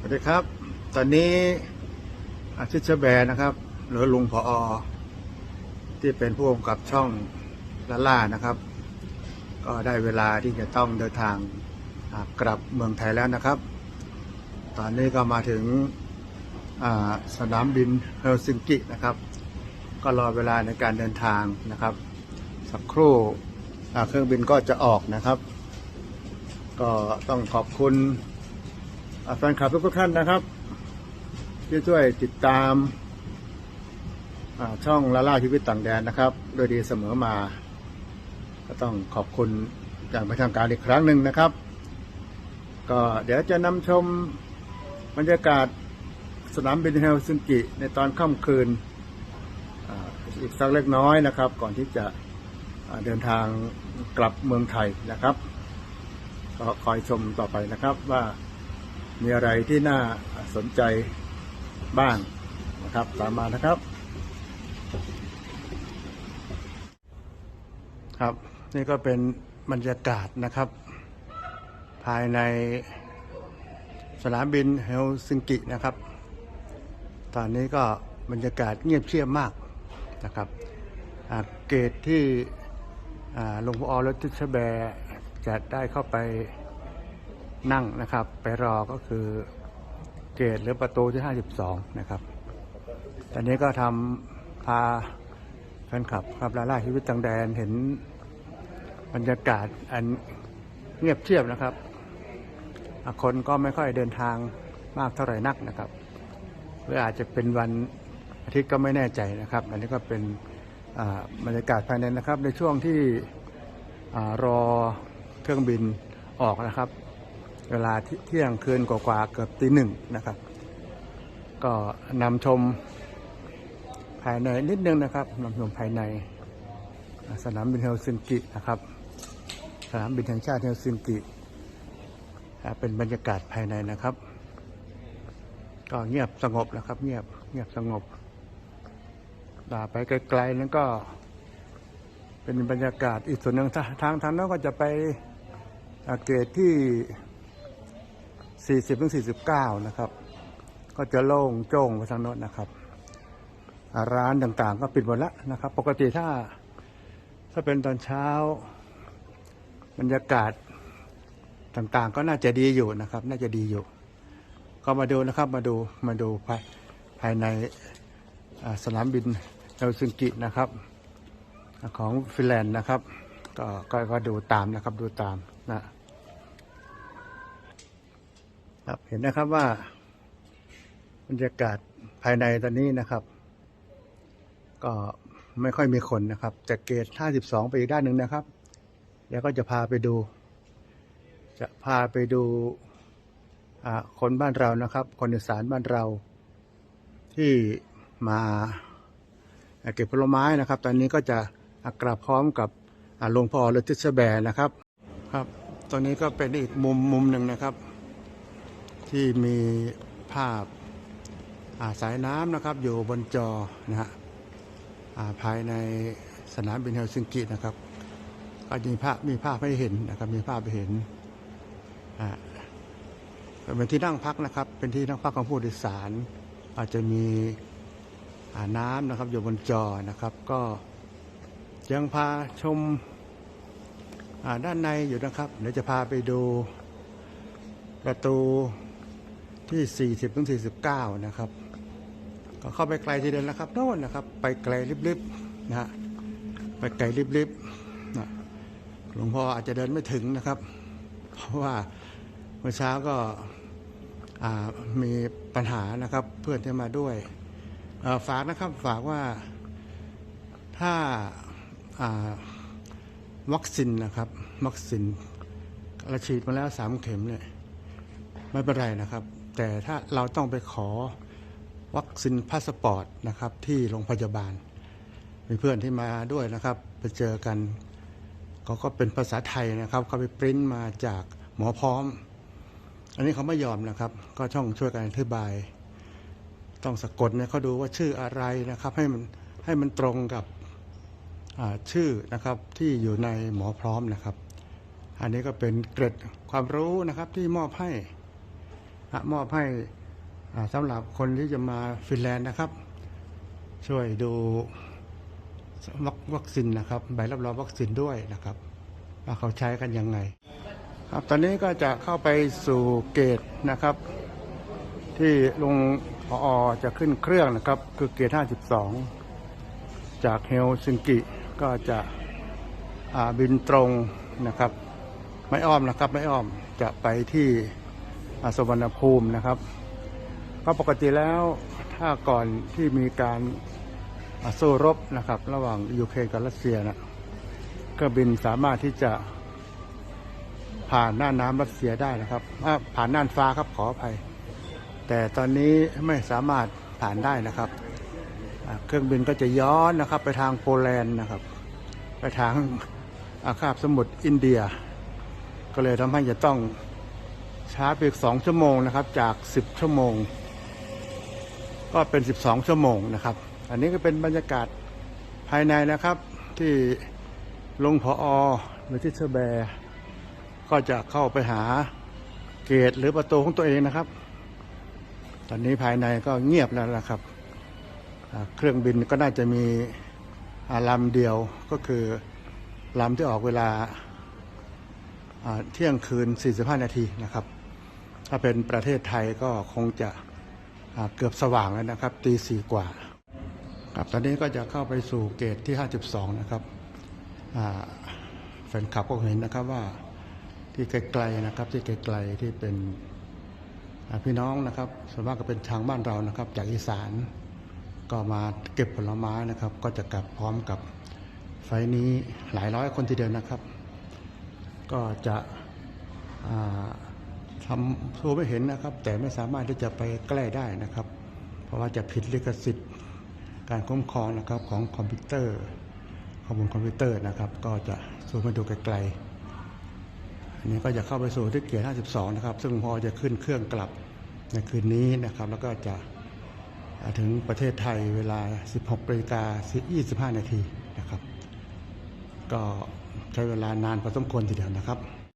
สวัสดีครับ ตอนนี้อาชิตเชแบร์นะครับ หรือลุงพออที่เป็นผู้กำกับช่องละล่านะครับ ก็ได้เวลาที่จะต้องเดินทางกลับเมืองไทยแล้วนะครับ ตอนนี้ก็มาถึงสนามบินเฮลซิงกินะครับ ก็รอเวลาในการเดินทางนะครับ สักครู่เครื่องบินก็จะออกนะครับ ก็ต้องขอบคุณ แฟนคลับทุกๆท่านนะครับ ที่ช่วยติดตามช่องละล่าชีวิตต่างแดนนะครับ โดยดีเสมอมา ก็ต้องขอบคุณอย่างเป็นทางการอีกครั้งหนึ่งนะครับ ก็เดี๋ยวจะนำชมบรรยากาศสนามบินเฮลซิงกิในตอนค่ำคืนอีกสักเล็กน้อยนะครับ ก่อนที่จะเดินทางกลับเมืองไทยนะครับก็คอยชมต่อไปนะครับว่า มีอะไรที่น่าสนใจบ้างนะครับ ตามมานะครับ ครับ นี่ก็เป็นบรรยากาศนะครับ ภายในสนามบินเฮลซิงกินะครับ ตอนนี้ก็บรรยากาศเงียบเชียบมากนะครับอาเกตที่อาหลวงพ่อและทิชแบร์จะได้เข้าไป นั่งนะครับ ไปรอก็คือเกตหรือประตูที่ 52 นะครับ ตอนนี้ก็ทำพาแฟนคลับครับลาล่าชีวิตต่างแดนเห็นบรรยากาศอันเงียบเชียบนะครับ คนก็ไม่ค่อยเดินทางมากเท่าไหร่นักนะครับหรืออาจจะเป็นวันอาทิตย์ก็ไม่แน่ใจนะครับ อันนี้ก็เป็นบรรยากาศภายในนะครับ ในช่วงที่อรอเครื่องบินออกนะครับ เวลาเที่ยงคืนกว่าๆเกือบตีหนึ่งนะครับ ก็นำชมภายในนิดนึงนะครับนำชมภายใน สนามบินเฮลซิงกินะครับ สนามบินแห่งชาติเฮลซิงกิเป็นบรรยากาศภายในนะครับ ก็เงียบสงบนะครับ เงียบเงียบสงบดาไปไกลๆนั้นก็ เป็นบรรยากาศอีกส่วนหนึ่งทางทางนั้นก็จะไปอาเกตที่ 40ถึง49 นะครับ ก็จะโล่งโจ้งไปทางโน้นนะครับร้านต่างๆ ก็ปิดหมดแล้วนะครับ ปกติถ้า ถ้าเป็นตอนเช้า บรรยากาศต่างๆ ก็น่าจะดีอยู่นะครับ น่าจะดีอยู่ ก็มาดูนะครับ มาดูมาดูภายภายในสนามบินเฮลซิงกินะครับ ของฟินแลนด์นะครับ ก็ก็ดูตามนะครับดูตามนะ ครับเห็นนะครับว่าบรรยากาศภายในตอนนี้นะครับ ก็ไม่ค่อยมีคนนะครับ แต่เกต52 ไปอีกด้านหนึ่งนะครับเดี๋ยวก็จะพาไปดู จะพาไปดูคนบ้านเรานะครับ คนอีสานบ้านเราที่มาเก็บผลไม้นะครับ ตอนนี้ก็จะกลับพร้อมกับหลวงพ่อเลติสแบนะครับ ครับตรงนี้ก็เป็นอีกมุมมุมหนึ่งนะครับ ที่มีภาพาสายน้ำนะครับอยู่บนจอนะฮะภายในสนามบินเฮลซิงกินะครับ ก็มีภาพมีภาพให้เห็นนะครับมีภาพให้เห็นอ่าเป็นที่นั่งพักนะครับ เป็นที่นั่งพักของผู้โดยสาร อาจจะมีน้ำนะครับอยู่บนจอนะครับ ก็ยังพาชมด้านในอยู่นะครับ เดี๋ยวจะพาไปดูประตู ที่ 40ถึง49 นะครับ ก็เข้าไปไกลทีเดียวนะครับโน่นนะครับ ไปไกลลิบๆนะฮะไปไกลลิบๆนะหลวงพ่ออาจจะเดินไม่ถึงนะครับ เพราะว่าเมื่อเช้าก็มีปัญหานะครับเพื่อนที่มาด้วยฝากนะครับฝากว่าถ้าาวัคซีนนะครับวัคซีนเราฉีดมาแล้วสามเข็มเนี่ยไม่เป็นไรนะครับ แต่ถ้าเราต้องไปขอวัคซีนพาสปอร์ตนะครับที่โรงพยาบาล มีเพื่อนที่มาด้วยนะครับ ไปเจอกันเขาก็เป็นภาษาไทยนะครับเขาไปปริ้นมาจากหมอพร้อม อันนี้เขาไม่ยอมนะครับ ก็ช่องช่วยกันอธิบาย ต้องสะกดเนี่ยเขาดูว่าชื่ออะไรนะครับ ให้มันให้มันตรงกับชื่อนะครับที่อยู่ในหมอพร้อมนะครับ อันนี้ก็เป็นเกร็ดความรู้นะครับที่มอบให้ มอบให้สำหรับคนที่จะมาฟินแลนด์นะครับ ช่วยดูวัคซีนนะครับ ใบรับรองวัคซีนด้วยนะครับ ว่าเขาใช้กันยังไง ครับตอนนี้ก็จะเข้าไปสู่เกตนะครับ ที่ลุงพออจะขึ้นเครื่องนะครับ คือเกต 52 จากเฮลซิงกิก็จะบินตรงนะครับ ไม่อ้อมนะครับ ไม่อ้อมจะไปที่ สวรรณภูมินะครับ ก็ปกติแล้วถ้าก่อนที่มีการสู้รบนะครับ ระหว่างยูเครนกับรัสเซียนะเครื่องบินสามารถที่จะผ่านหน้าน้ำรัสเซียได้นะครับผ่านน่านฟ้าครับขออภัย แต่ตอนนี้ไม่สามารถผ่านได้นะครับ เครื่องบินก็จะย้อนนะครับ ไปทางโปแลนด์นะครับ ไปทางอาคาบสมุทรอินเดีย ก็เลยทำให้จะต้อง ช้าไปอีกสองชั่วโมงนะครับ จากสิบชั่วโมง ก็เป็นสิบสองชั่วโมงนะครับ อันนี้ก็เป็นบรรยากาศภายในนะครับ ที่ลงพออหรือที่เชอร์แบร์ก็จะเข้าไปหาเกตหรือประตูของตัวเองนะครับ ตอนนี้ภายในก็เงียบแล้วนะครับ เครื่องบินก็น่าจะมีอ่าลำเดียวก็คือลำที่ออกเวลาอ่าเที่ยงคืน 45 นาทีนะครับ ถ้าเป็นประเทศไทยก็คงจะเกือบสว่างแล้วนะครับ ตีสี่กว่าครับตอนนี้ก็จะเข้าไปสู่เกตที่ 52 นะครับแฟนคลับก็เห็นนะครับว่าที่ไกลๆนะครับ ที่ไกลๆที่เป็นพี่น้องนะครับส่วนมากก็เป็นทางบ้านเรานะครับ จากอีสานก็มาเก็บผลไม้นะครับ ก็จะกลับพร้อมกับไฟนี้หลายร้อยคนทีเดียวนะครับ ก็จะ ทำโทรไม่เห็นนะครับ แต่ไม่สามารถที่จะไปใกล้ได้นะครับ เพราะว่าจะผิดลิขสิทธิ์การคุ้มครองนะครับของคอมพิวเตอร์ข้อมูลคอมพิวเตอร์นะครับ ก็จะซูมไปดูไกลๆอันนี้ก็จะเข้าไปสู่ที่เกียร์52 นะครับ ซึ่งพอจะขึ้นเครื่องกลับในคืนนี้นะครับ แล้วก็จะถึงประเทศไทยเวลา 16นาฬิกา25 นาทีนะครับ ก็ใช้เวลานานพอสมควรทีเดียวนะครับ